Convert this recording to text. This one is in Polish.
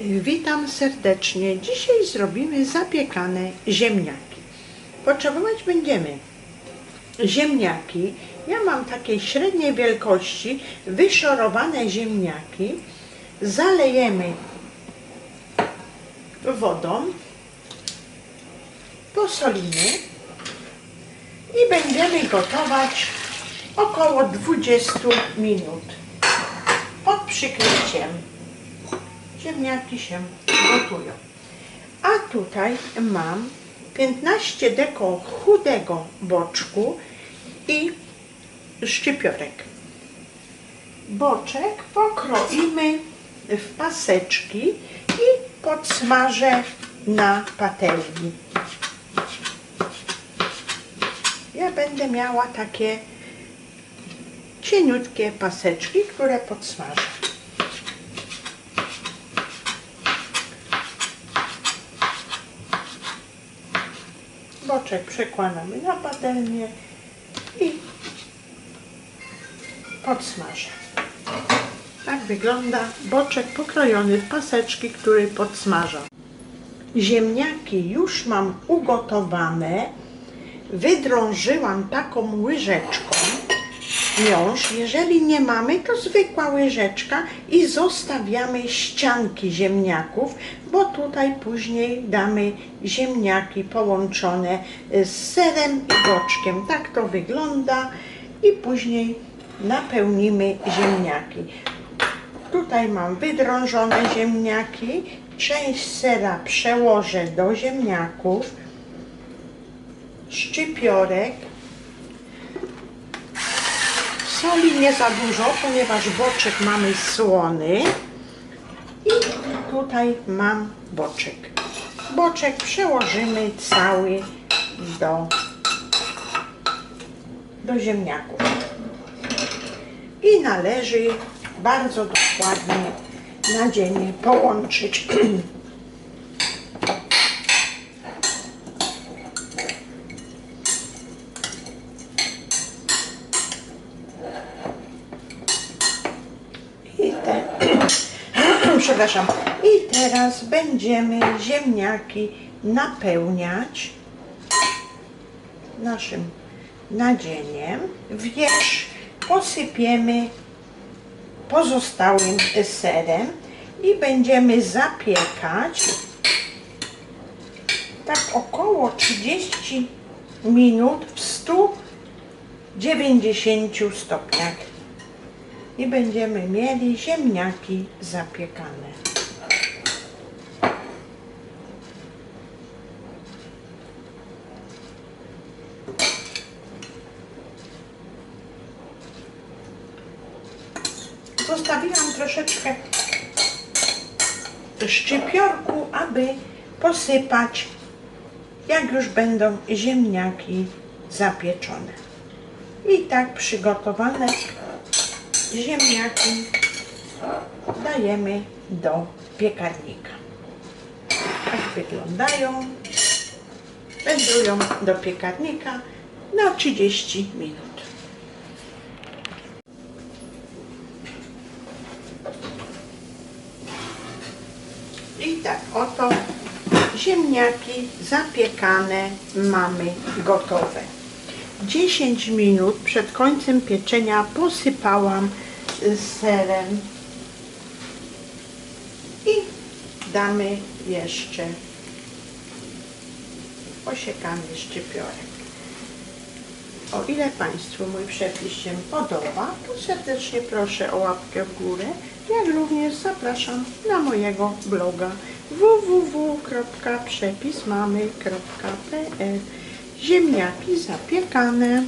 Witam serdecznie. Dzisiaj zrobimy zapiekane ziemniaki. Potrzebować będziemy ziemniaki. Ja mam takiej średniej wielkości wyszorowane ziemniaki. Zalejemy wodą, posolimy i będziemy gotować około 20 minut pod przykryciem ziemniaki się gotują. A tutaj mam 15 deko chudego boczku i szczypiorek. Boczek pokroimy w paseczki i podsmażę na patelni. Ja będę miała takie cieniutkie paseczki, które podsmażę. Boczek przekładamy na patelnię i podsmażę. Tak wygląda boczek pokrojony w paseczki, który podsmażam. Ziemniaki już mam ugotowane. Wydrążyłam taką łyżeczką miąższ. Jeżeli nie mamy, to zwykła łyżeczka i zostawiamy ścianki ziemniaków, bo tutaj później damy ziemniaki połączone z serem i boczkiem. Tak to wygląda i później napełnimy ziemniaki. Tutaj mam wydrążone ziemniaki. Część sera przełożę do ziemniaków. Szczypiorek. Soli nie za dużo, ponieważ boczek mamy słony. I tutaj mam boczek. Boczek przełożymy cały do, do ziemniaków. I należy bardzo dokładnie nadzienie połączyć. I te, przepraszam. I teraz będziemy ziemniaki napełniać naszym nadzieniem. Wierzch posypiemy pozostałym serem i będziemy zapiekać tak około 30 minut w 190 stopniach i będziemy mieli ziemniaki zapiekane. Zostawiłam troszeczkę szczypiorku, aby posypać, jak już będą ziemniaki zapieczone. I tak przygotowane ziemniaki dajemy do piekarnika. Tak wyglądają. Wędrują do piekarnika na 30 minut. I tak oto ziemniaki zapiekane mamy gotowe. 10 minut przed końcem pieczenia posypałam serem. I damy jeszcze. Osiekany szczypiorek. O ile Państwu mój przepis się podoba, to serdecznie proszę o łapkę w górę, jak również zapraszam na mojego bloga www.przepismamy.pl Ziemniaki zapiekane.